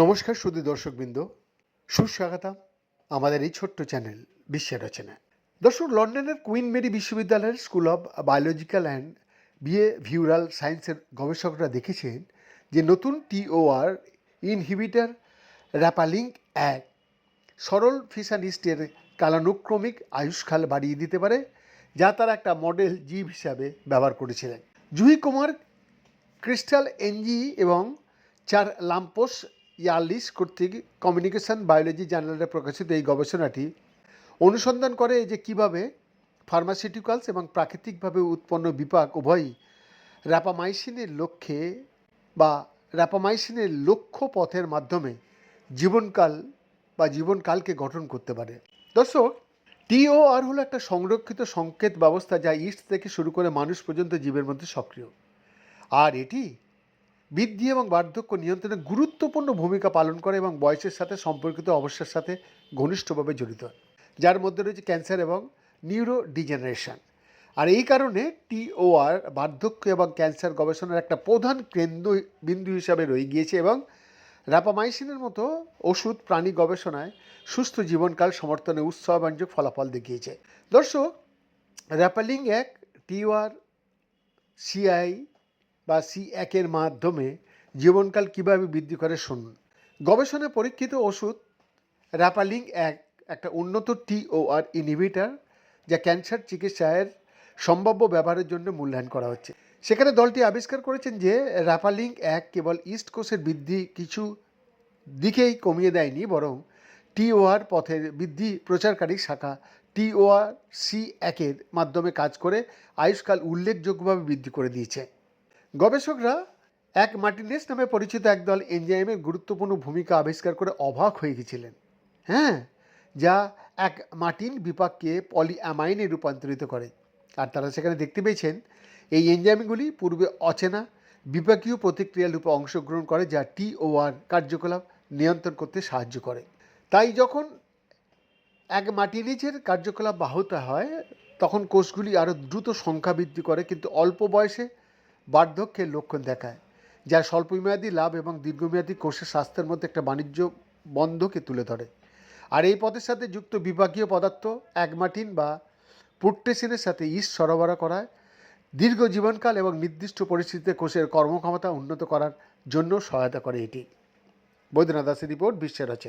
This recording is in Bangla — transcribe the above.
নমস্কার সুদী দর্শকবৃন্দ, সুস্বাগতম আমাদের এই ছোট্ট চ্যানেল বিশ্বের রচনা দর্শক, লন্ডনের কুইন মেরি বিশ্ববিদ্যালয়ের school of biological and behavioural সায়েন্সের গবেষকরা দেখেছেন যে নতুন টিওআর ইনহিবিটার র্যাপালিঙ্ক এক সরল ফিসানিস্টের কালানুক্রমিক আয়ুষ্কাল বাড়িয়ে দিতে পারে, যা তারা একটা মডেল জীব হিসাবে ব্যবহার করেছিলেন। জুহি কুমার, ক্রিস্টাল এনজি এবং চার লাম্পোস ইয়ার্লিস কর্তৃক কমিউনিকেশন বায়োলজি জার্নালে প্রকাশিত এই গবেষণাটি অনুসন্ধান করে যে কীভাবে ফার্মাসিউটিক্যালস এবং প্রাকৃতিকভাবে উৎপন্ন বিপাক উভয়ই র্যাপামাইসিনের লক্ষ্যে বা র্যাপামাইসিনের লক্ষ্য পথের মাধ্যমে জীবনকাল বা জীবনকালকে গঠন করতে পারে। দর্শক টিওআর হলো একটা সংরক্ষিত সংকেত ব্যবস্থা যা ইস্ট থেকে শুরু করে মানুষ পর্যন্ত জীবের মধ্যে সক্রিয়। আর এটি বৃদ্ধি এবং বার্ধক্য নিয়ন্ত্রণে গুরুত্বপূর্ণ ভূমিকা পালন করে এবং বয়সের সাথে সম্পর্কিত অবস্থার সাথে ঘনিষ্ঠভাবে জড়িত, যার মধ্যে রয়েছে ক্যান্সার এবং নিউরো ডিজেনারেশন আর এই কারণে টিওআর বার্ধক্য এবং ক্যান্সার গবেষণার একটা প্রধান কেন্দ্র বিন্দু হিসাবে রয়ে গিয়েছে এবং র্যাপামাইসিনের মতো ওষুধ প্রাণী গবেষণায় সুস্থ জীবনকাল সমর্থনে উৎসাহব্যঞ্জক ফলাফল দেখিয়েছে। দর্শক র্যাপালিং এক টিওআর সিআই বা সি একের মাধ্যমে জীবনকাল কীভাবে বৃদ্ধি করে শুনুন। গবেষণায় পরীক্ষিত ওষুধ র্যাপালিং এক, একটা উন্নত টিওআর ইনহিবিটার যা ক্যান্সার চিকিৎসায়ের সম্ভাব্য ব্যবহারের জন্য মূল্যায়ন করা হচ্ছে। সেখানে দলটি আবিষ্কার করেছেন যে র্যাপালিং এক কেবল ইস্ট কোষের বৃদ্ধি কিছু দিকেই কমিয়ে দেয়নি, বরং টিওআর পথের বৃদ্ধি প্রচারকারী শাখা টিওআর সি একের মাধ্যমে কাজ করে আয়ুষ্কাল উল্লেখযোগ্যভাবে বৃদ্ধি করে দিয়েছে। গবেষকরা এক মার্টিনেস নামে পরিচিত একদল এনজাইমের গুরুত্বপূর্ণ ভূমিকা আবিষ্কার করে অবাক হয়ে গেছিলেন। হ্যাঁ যা এক মার্টিন বিপাককে পলিঅ্যামাইনে রূপান্তরিত করে। আর তারা সেখানে দেখতে পেয়েছেন এই এনজাইমগুলি পূর্বে অচেনা, বিপাকীয় প্রতিক্রিয়া রূপে অংশগ্রহণ করে যা টিওআর কার্যকলাপ নিয়ন্ত্রণ করতে সাহায্য করে। তাই যখন এক মাটি নিচের কার্যকলাপ বাহুত হয়, তখন কোষগুলি আরও দ্রুত সংখ্যা বৃদ্ধি করে কিন্তু অল্প বয়সে বার্ধক্যের লক্ষণ দেখায়, যা স্বল্পমেয়াদী লাভ এবং দীর্ঘমেয়াদী কোষের স্বাস্থ্যের মধ্যে একটা বাণিজ্য বন্ধকে তুলে ধরে। আর এই পদের সাথে যুক্ত বিভাগীয় পদার্থ একমাটিন বা পুট্টেসিনের সাথে ইস্ট সরবরাহ করায় দীর্ঘ জীবনকাল এবং নির্দিষ্ট পরিস্থিতিতে কোষের কর্মক্ষমতা উন্নত করার জন্য সহায়তা করে এটি। বৈদ্যনাথ দাসের রিপোর্ট বিশ্বের রচনা।